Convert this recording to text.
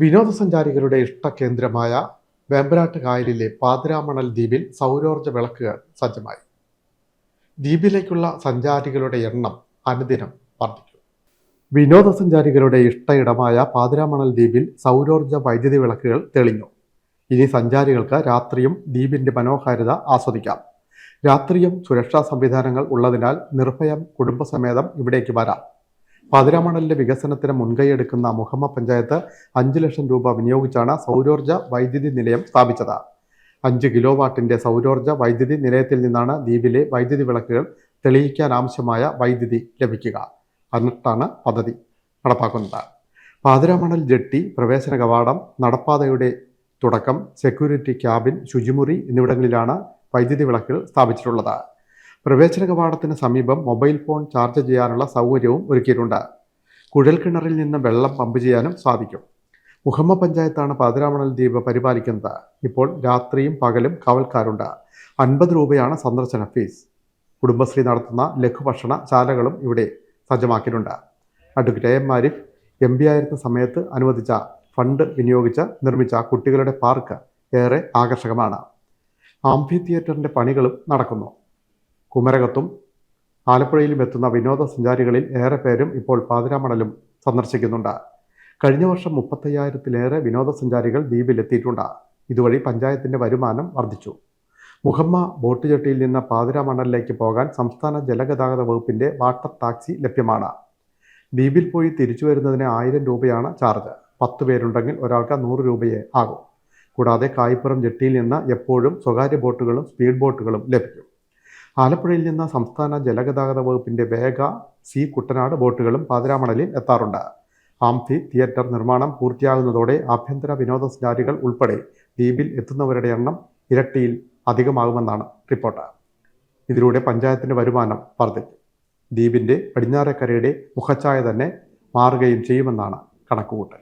വിനോദസഞ്ചാരികളുടെ ഇഷ്ടകേന്ദ്രമായ വേമ്പനാട്ട് കായലിലെ പാതിരാമണൽ ദ്വീപിൽ സൗരോർജ വിളക്കുകൾ സജ്ജമായി. ദ്വീപിലേക്കുള്ള സഞ്ചാരികളുടെ എണ്ണം അനുദിനം വർദ്ധിക്കും. വിനോദസഞ്ചാരികളുടെ ഇടമായ പാതിരാമണൽ ദ്വീപിൽ സൗരോർജ വൈദ്യുതി വിളക്കുകൾ തെളിഞ്ഞു. ഇനി സഞ്ചാരികൾക്ക് രാത്രിയും ദ്വീപിന്റെ മനോഹാരിത ആസ്വദിക്കാം. രാത്രിയും സുരക്ഷാ സംവിധാനങ്ങൾ ഉള്ളതിനാൽ നിർഭയം കുടുംബസമേതം ഇവിടേക്ക് വരാം. പാതിരാമണലിന്റെ വികസനത്തിന് മുൻകൈയെടുക്കുന്ന മുഹമ്മ പഞ്ചായത്ത് അഞ്ച് ലക്ഷം രൂപ വിനിയോഗിച്ചാണ് സൗരോർജ വൈദ്യുതി നിലയം സ്ഥാപിച്ചത്. അഞ്ച് കിലോ വാട്ടിന്റെ സൗരോർജ വൈദ്യുതി നിലയത്തിൽ നിന്നാണ് ദ്വീപിലെ വൈദ്യുതി വിളക്കുകൾ തെളിയിക്കാൻ ആവശ്യമായ വൈദ്യുതി ലഭിക്കുക. എന്നിട്ടാണ് പദ്ധതി നടപ്പാക്കുന്നത്. പാതിരാമണൽ ജെട്ടി പ്രവേശന കവാടം നടപ്പാതയുടെ തുടക്കം സെക്യൂരിറ്റി ക്യാബിൻ ശുചിമുറി എന്നിവിടങ്ങളിലാണ് വൈദ്യുതി വിളക്കുകൾ സ്ഥാപിച്ചിട്ടുള്ളത്. പ്രവേശന കവാടത്തിന് സമീപം മൊബൈൽ ഫോൺ ചാർജ് ചെയ്യാനുള്ള സൗകര്യവും ഒരുക്കിയിട്ടുണ്ട്. കുഴൽക്കിണറിൽ നിന്ന് വെള്ളം പമ്പ് ചെയ്യാനും സാധിക്കും. മുഹമ്മ പഞ്ചായത്താണ് പാതിരാമണൽ ദ്വീപ് പരിപാലിക്കുന്നത്. ഇപ്പോൾ രാത്രിയും പകലും കാവൽക്കാരുണ്ട്. അൻപത് രൂപയാണ് സന്ദർശന ഫീസ്. കുടുംബശ്രീ നടത്തുന്ന ലഘുഭക്ഷണ ശാലകളും ഇവിടെ സജ്ജമാക്കിയിട്ടുണ്ട്. Advocate A Arif M P ആയിരുന്ന സമയത്ത് അനുവദിച്ച ഫണ്ട് വിനിയോഗിച്ച് നിർമ്മിച്ച കുട്ടികളുടെ പാർക്ക് ഏറെ ആകർഷകമാണ്. ആംഫി തിയേറ്ററിന്റെ പണികളും നടക്കുന്നു. കുമരകത്തും ആലപ്പുഴയിലും എത്തുന്ന വിനോദസഞ്ചാരികളിൽ ഏറെ പേരും ഇപ്പോൾ പാതിരാമണലും സന്ദർശിക്കുന്നുണ്ട്. കഴിഞ്ഞ വർഷം മുപ്പത്തയ്യായിരത്തിലേറെ വിനോദസഞ്ചാരികൾ ദ്വീപിലെത്തിയിട്ടുണ്ട്. ഇതുവഴി പഞ്ചായത്തിന്റെ വരുമാനം വർദ്ധിച്ചു. മുഹമ്മ ബോട്ട് ജെട്ടിയിൽ നിന്ന് പാതിരാമണലിലേക്ക് പോകാൻ സംസ്ഥാന ജലഗതാഗത വകുപ്പിന്റെ വാട്ടർ ടാക്സി ലഭ്യമാണ്. ദ്വീപിൽ പോയി തിരിച്ചു വരുന്നതിന് ആയിരം രൂപയാണ് ചാർജ്. പത്ത് പേരുണ്ടെങ്കിൽ ഒരാൾക്ക് നൂറ് രൂപയേ ആകും. കൂടാതെ കായ്പുറം ജെട്ടിയിൽ നിന്ന് എപ്പോഴും സ്വകാര്യ ബോട്ടുകളും സ്പീഡ് ബോട്ടുകളും ലഭിക്കും. ആലപ്പുഴയിൽ നിന്ന് സംസ്ഥാന ജലഗതാഗത വകുപ്പിന്റെ വേഗ സി കുട്ടനാട് ബോട്ടുകളും പാതിരാമണലിൽ എത്താറുണ്ട്. ആംഫി തിയേറ്റർ നിർമ്മാണം പൂർത്തിയാകുന്നതോടെ ആഭ്യന്തര വിനോദസഞ്ചാരികൾ ഉൾപ്പെടെ ദ്വീപിൽ എത്തുന്നവരുടെ എണ്ണം ഇരട്ടിയിൽ അധികമാകുമെന്നാണ് റിപ്പോർട്ട്. ഇതിലൂടെ പഞ്ചായത്തിന്റെ വരുമാനം വർദ്ധിക്കും. ദ്വീപിന്റെ പടിഞ്ഞാറേക്കരയുടെ മുഖച്ഛായ തന്നെ മാറുകയും ചെയ്യുമെന്നാണ് കണക്കുകൂട്ടൽ.